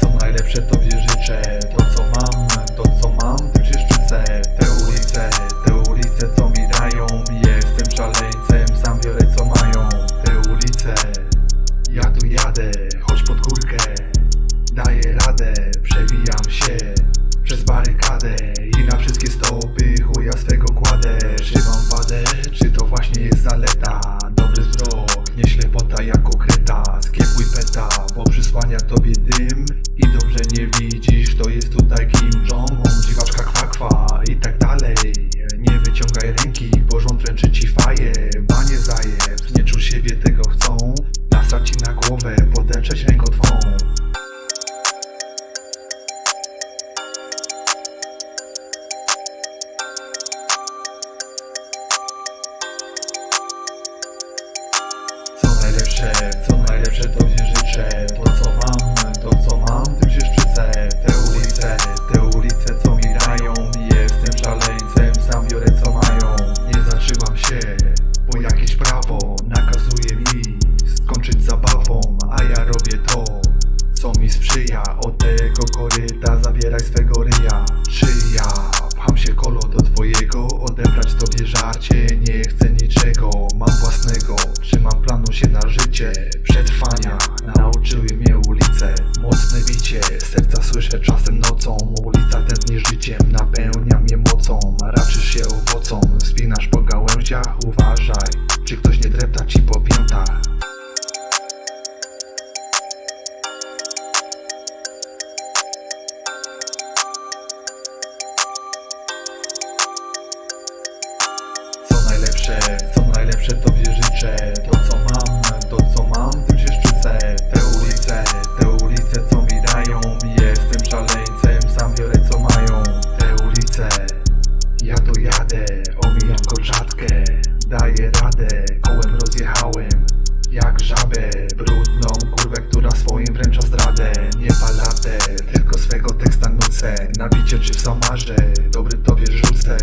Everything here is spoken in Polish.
Co najlepsze to życzę. To co mam, to co mam tym się szczycę Te ulice, te ulice co mi dają. Jestem szaleńcem, sam biorę co mają. Te ulice, ja tu jadę Choć pod górkę, daję radę Przewijam się przez barykadę. ręki, porząd ręczy ci faje Banie zajeb, nie czuł siebie tego chcą. Nasrać ci na głowę, podetrzeć rękotwą Co najlepsze, co najlepsze to się życzę szyja Od tego koryta zabieraj swego ryja. Czy ja pcham się kolo do twojego Odebrać tobie żarcie, nie chcę niczego Mam własnego, trzymam planu się na życie. Przetrwania, nauczyły mnie ulice. Mocne bicie, serca słyszę czasem nocą. Ulica tętni życiem, napełnia mnie mocą. Raczysz się owocą, wspinasz po gałęziach. Uważaj najlepsze, co najlepsze tobie życzę To co mam, to co mam, się szczycę Te ulice, te ulice co mi dają. Jestem szaleńcem, sam biorę co mają. Te ulice, ja tu jadę Omijam kolczatkę, daję radę Kołem rozjechałem, jak żabę Brudną kurwę, która swoim wręcza zdradę. Nie palatę, tylko swego teksta nucę. Na bicie czy w samarze, dobry tobie rzucę